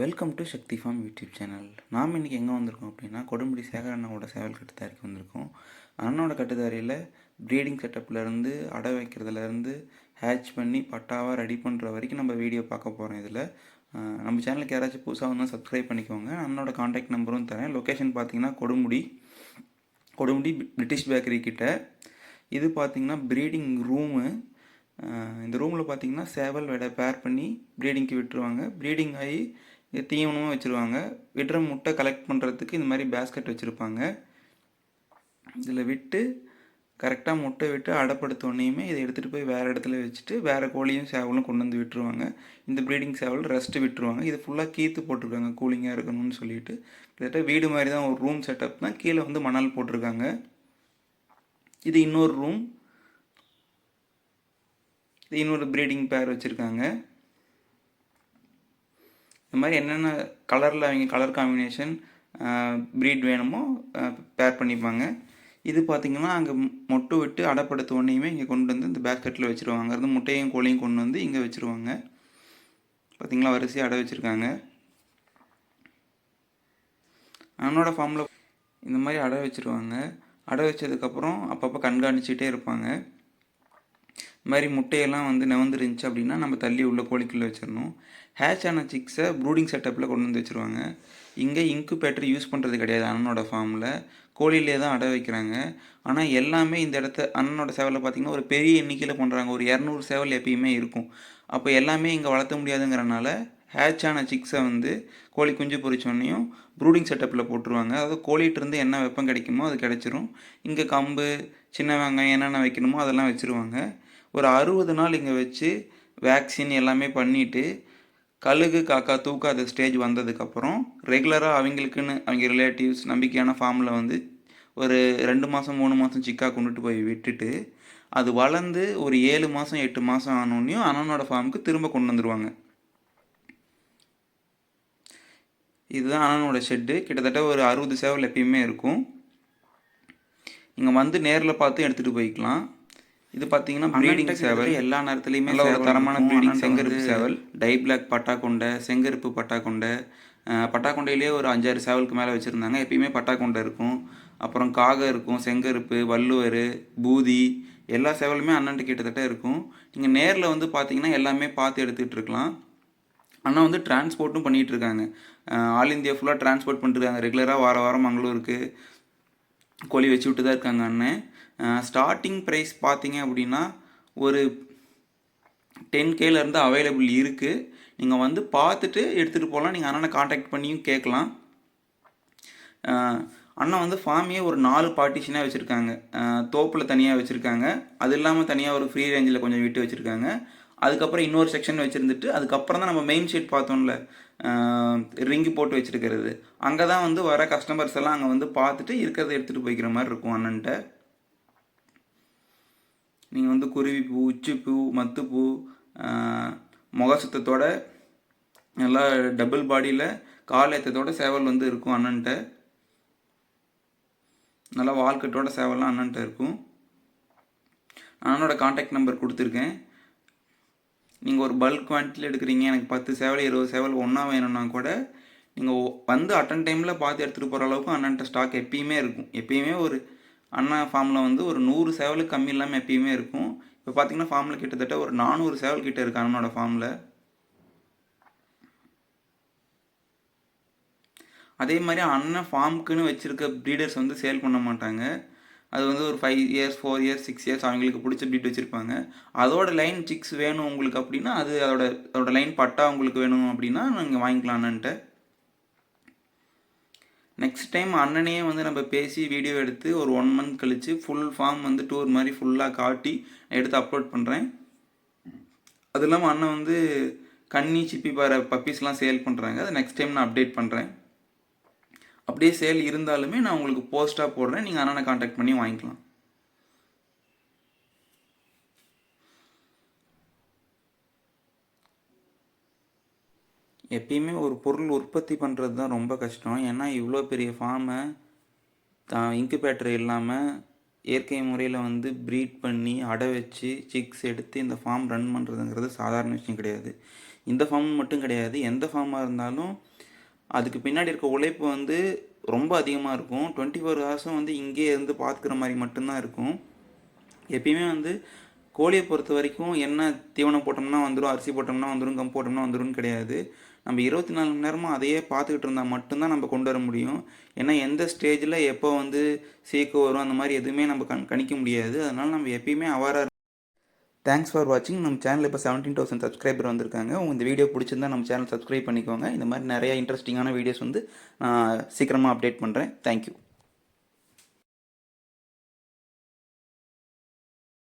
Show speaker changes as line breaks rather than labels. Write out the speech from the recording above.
Welcome to Sakthi farm YouTube channel நாம் இன்றைக்கி எங்கே வந்திருக்கோம் அப்படின்னா கொடுமுடி சேகர் அண்ணாவோட சேவல் கட்டுத்தாரிக்கு வந்திருக்கோம். அண்ணனோட கட்டுத்தாரியில் ப்ரீடிங் செட்டப்லேருந்து அடை வைக்கிறதுலேருந்து ஹேட்ச் பண்ணி பட்டாவாக ரெடி பண்ணுற வரைக்கும் நம்ம வீடியோ பார்க்க போகிறோம் இதில். நம்ம சேனலுக்கு யாராச்சும் புதுசாக வந்தால் சப்ஸ்கிரைப் பண்ணிக்கோங்க. அண்ணனோட காண்டாக்ட் நம்பரும் தரேன். லொக்கேஷன் பார்த்தீங்கன்னா கொடுமுடி கொடுமுடி பிரிட்டிஷ் பேக்கரி கிட்ட. இது பார்த்திங்கன்னா ப்ரீடிங் ரூமு இந்த ரூமில் பார்த்தீங்கன்னா சேவல் வெடை பேர் பண்ணி ப்ரீடிங்க்கு விட்டுருவாங்க. ப்ரீடிங் ஆகி இது தீவனமும் வச்சுருவாங்க. விடுற முட்டை கலெக்ட் பண்ணுறதுக்கு இந்த மாதிரி பேஸ்கெட் வச்சுருப்பாங்க. இதில் விட்டு கரெக்டாக முட்டை விட்டு அடப்படுத்தோடனையுமே இதை எடுத்துகிட்டு போய் வேறு இடத்துல வச்சுட்டு வேறு கோழியும் சேவலும் கொண்டு வந்து விட்டுருவாங்க. இந்த ப்ரீடிங் சேவல் ரெஸ்ட்டு விட்டுருவாங்க. இது ஃபுல்லாக கீத்து போட்டிருக்காங்க. கூலிங்காக இருக்கணும்னு சொல்லிட்டு. கிட்டத்தட்ட வீடு மாதிரி தான் ஒரு ரூம் செட்டப் தான். கீழே வந்து மணல் போட்டிருக்காங்க. இது இன்னொரு ரூம் இது இன்னொரு ப்ரீடிங் பேர் வச்சுருக்காங்க. இந்த மாதிரி என்னென்ன கலரில் அவங்க கலர் காம்பினேஷன் ப்ரீட் வேணுமோ பேர் பண்ணிப்பாங்க. இது பார்த்திங்கன்னா அங்கே மொட்டு விட்டு அடைப்படுத்த உடனேயுமே இங்கே கொண்டு வந்து இந்த பேஸ்கெட்டில் வச்சுருவாங்க. அங்கேருந்து முட்டையும் கோழியும் கொண்டு வந்து இங்கே வச்சுருவாங்க. பார்த்திங்களா வரிசையாக அடை வச்சுருக்காங்க. அண்ணனோட ஃபார்மில் இந்த மாதிரி அடை வச்சுருவாங்க. அடை வச்சதுக்கப்புறம் அப்பப்போ கண்காணிச்சிட்டே இருப்பாங்க. இந்த மாதிரி முட்டையெல்லாம் வந்து நவந்துருந்துச்சு அப்படின்னா நம்ம தள்ளி உள்ள கோழிக்குள்ளே வச்சிடணும். ஹேச் ஆன சிக்ஸை ப்ரூடிங் செட்டப்பில் கொண்டு வந்து வச்சுருவாங்க. இங்கே இன்குபேட்டர் யூஸ் பண்ணுறது கிடையாது அண்ணனோட ஃபார்மில் கோழிலே தான் அடை வைக்கிறாங்க. ஆனால் எல்லாமே இந்த இடத்த அண்ணனோட சேவலில் பார்த்திங்கன்னா ஒரு பெரிய எண்ணிக்கையில் பண்ணுறாங்க ஒரு இரநூறு சேவல் எப்பயுமே இருக்கும். அப்போ எல்லாமே இங்கே வளர்த்த முடியாதுங்கிறனால ஹேட்ச் ஆன சிக்ஸை வந்து கோழி குஞ்சு பொறிச்சோன்னையும் ப்ரூடிங் செட்டப்பில் போட்டுருவாங்க. அதாவது கோழிகிட்டேருந்து என்ன வெப்பம் கிடைக்குமோ அது கிடச்சிரும். இங்கே கம்பு சின்ன வெங்காயம் என்னென்ன வைக்கணுமோ அதெல்லாம் வச்சுருவாங்க. ஒரு அறுபது நாள் இங்கே வச்சு வேக்சின் எல்லாமே பண்ணிவிட்டு கழுகு காக்கா தூக்காத ஸ்டேஜ் வந்ததுக்கப்புறம் ரெகுலராக அவங்களுக்குன்னு அவங்க ரிலேட்டிவ்ஸ் நம்பிக்கையான ஃபார்மில் வந்து ஒரு ரெண்டு மாதம் மூணு மாதம் சிக்கா கொண்டுட்டு போய் விட்டுட்டு அது வளர்ந்து ஒரு ஏழு மாதம் எட்டு மாதம் ஆனோடனையும் அண்ணனோட ஃபார்முக்கு திரும்ப கொண்டு வந்துடுவாங்க இதுதான் அண்ணனோட ஷெட்டு கிட்டத்தட்ட ஒரு அறுபது சேவல் எப்பயுமே இருக்கும். இங்கே வந்து நேரில் பார்த்து எடுத்துகிட்டு போய்க்கலாம். இது பார்த்தீங்கன்னா ப்ரீடிங் சேவல். எல்லா நேரத்துலையுமே ஒரு தரமான ப்ரீடிங் செங்கருப்பு சேவல். டை பிளாக் பட்டா கொண்டை செங்கருப்பு பட்டா கொண்டை பட்டா கொண்டையிலே ஒரு அஞ்சாறு சேவலுக்கு மேலே வச்சுருந்தாங்க. எப்பயுமே பட்டா கொண்டை இருக்கும். அப்புறம் காகம் இருக்கும் செங்கருப்பு வள்ளுவர் பூதி எல்லா சேவலுமே அண்ணன்ட்டு கிட்டத்தட்ட இருக்கும். நீங்கள் நேரில் வந்து பார்த்தீங்கன்னா எல்லாமே பார்த்து எடுத்துகிட்டு இருக்கலாம். அண்ணா வந்து டிரான்ஸ்போர்ட்டும் பண்ணிகிட்டு இருக்காங்க. ஆல் இந்தியா ஃபுல்லாக டிரான்ஸ்போர்ட் பண்ணிட்டுருக்காங்க ரெகுலராக வார வாரம் மங்களூருக்கு கோழி வச்சு விட்டு தான் இருக்காங்க அண்ணன். ஸ்டார்டிங் ப்ரைஸ் பார்த்தீங்க அப்படின்னா ஒரு டென் கேலேருந்து அவைலபிள் இருக்குது நீங்கள் வந்து பார்த்துட்டு எடுத்துகிட்டு போகலாம் நீங்கள் அண்ணனை காண்டாக்ட் பண்ணியும் கேட்கலாம். அண்ணன் வந்து ஃபார்மையே ஒரு நாலு பார்ட்டிஷனாக வச்சுருக்காங்க. தோப்பில் தனியாக வச்சுருக்காங்க. அது இல்லாமல் தனியாக ஒரு ஃப்ரீ ரேஞ்சில் கொஞ்சம் விட்டு வச்சுருக்காங்க. அதுக்கப்புறம் இன்னொரு செக்ஷன் வச்சுருந்துட்டு அதுக்கப்புறம் தான் நம்ம மெயின் ஷீட் பார்த்தோம்ல. ரிங்கு போட்டு வச்சுருக்கிறது. அங்கே தான் வந்து வர கஸ்டமர்ஸ் எல்லாம் அங்கே வந்து பார்த்துட்டு இருக்கிறத எடுத்துகிட்டு போய்க்கிற மாதிரி இருக்கும் அண்ணன்ட்ட. நீங்கள் வந்து குருவிப்பூ உச்சிப்பூ மத்துப்பூ முகசுத்தத்தோட நல்லா டபுள் பாடியில் கால் ஏற்றத்தோட சேவல் வந்து இருக்கும் அண்ணன்ட்ட. நல்லா வால்கட்டோட சேவல்லாம் அண்ணன்ட்ட இருக்கும். அண்ணனோட காண்டாக்ட் நம்பர் கொடுத்துருக்கேன். நீங்கள் ஒரு பல்க் குவான்டிட்டியில் எடுக்கிறீங்க எனக்கு பத்து சேவல் இருபது சேவல் ஒன்றா வேணும்னா கூட நீங்கள் வந்து அட்டன் டைமில் பார்த்து எடுத்துகிட்டு போகிற அளவுக்கு அண்ணன்ட்ட ஸ்டாக் எப்பயுமே இருக்கும். எப்பயுமே ஒரு அண்ணா ஃபார்மில் வந்து ஒரு நூறு சேவலுக்கு கம்மி இல்லாமல் எப்பயுமே இருக்கும். இப்போ பார்த்தீங்கன்னா ஃபார்மில் கிட்டத்தட்ட ஒரு நானூறு சேவல் கிட்ட இருக்கு அண்ணனோட ஃபார்மில் அதே மாதிரி அண்ணன் ஃபார்முக்குன்னு வச்சுருக்க ப்ரீடர்ஸ் வந்து சேல் பண்ண மாட்டாங்க. அது வந்து ஒரு five years four years six years அவங்களுக்கு பிடிச்ச ப்ரீட் வச்சுருப்பாங்க. அதோட லைன் சிக்ஸ் வேணும் உங்களுக்கு அப்படின்னா அது அதோட அதோட லைன் பட்டா உங்களுக்கு வேணும் அப்படின்னா நீங்கள் வாங்கிக்கலாம் அண்ணன்ட்ட. நெக்ஸ்ட் டைம் அண்ணனையே வந்து நம்ம பேசி வீடியோ எடுத்து ஒரு ஒன் மந்த் கழித்து ஃபுல் ஃபார்ம் வந்து டூர் மாதிரி ஃபுல்லாக காட்டி எடுத்து அப்லோட் பண்ணுறேன் அது இல்லாமல் அண்ணன் வந்து கன்னி சிப்பி பார பப்பீஸ்லாம் சேல் பண்ணுறாங்க அதை நெக்ஸ்ட் டைம் நான் அப்டேட் பண்ணுறேன் அப்படியே சேல் இருந்தாலுமே நான் உங்களுக்கு போஸ்ட்டாக போடுறேன். நீங்கள் அண்ணனை காண்டாக்ட் பண்ணி வாங்கிக்கலாம். எப்பயுமே ஒரு பொருள் உற்பத்தி பண்ணுறது தான் ரொம்ப கஷ்டம். ஏன்னா இவ்வளோ பெரிய ஃபார்மை தான் இன்குபேட்டர் இல்லாமல் இயற்கை முறையில் வந்து ப்ரீட் பண்ணி அடை வச்சு சிக்ஸ் எடுத்து இந்த ஃபார்ம் ரன் பண்ணுறதுங்கிறது சாதாரண விஷயம் கிடையாது. இந்த ஃபார்ம் மட்டும் கிடையாது. எந்த ஃபார்மாக இருந்தாலும் அதுக்கு பின்னாடி இருக்க உழைப்பு வந்து ரொம்ப அதிகமாக இருக்கும். டுவெண்ட்டி ஃபோர் ஹவர்ஸும் வந்து இங்கே இருந்து பார்த்துக்கிற மாதிரி மட்டும்தான் இருக்கும். எப்பயுமே வந்து கோழியை பொறுத்த வரைக்கும் என்ன தீவனம் போட்டோம்னா வந்துடும் அரிசி போட்டோம்னா வந்துடும் கம் போட்டோம்னா வந்துடும் கிடையாது. நம்ம இருபத்தி நாலு மணி நேரமும் அதையே பார்த்துக்கிட்டு இருந்தால் மட்டும்தான் நம்ம கொண்டு வர முடியும். ஏன்னா எந்த ஸ்டேஜில் எப்போ வந்து சீக்கு வரும் அந்த மாதிரி எதுவுமே நம்ம கண் கணிக்க முடியாது. அதனால் நம்ம எப்பயுமே அவாராக தேங்க்ஸ் ஃபார் வாட்சிங் நம்ம சேனல் இப்போ செவன்டீன் தௌசண்ட் சப்ஸ்கிரைபர் வந்திருக்காங்க. உங்கள் இந்த வீடியோ பிடிச்சிருந்தா நம்ம சேனல் சப்ஸ்கிரைப் பண்ணிக்கோங்க. இந்த மாதிரி நிறையா இன்ட்ரெஸ்டிங்கான வீடியோஸ் வந்து நான் சீக்கிரமாக அப்டேட் பண்ணுறேன் தேங்க்யூ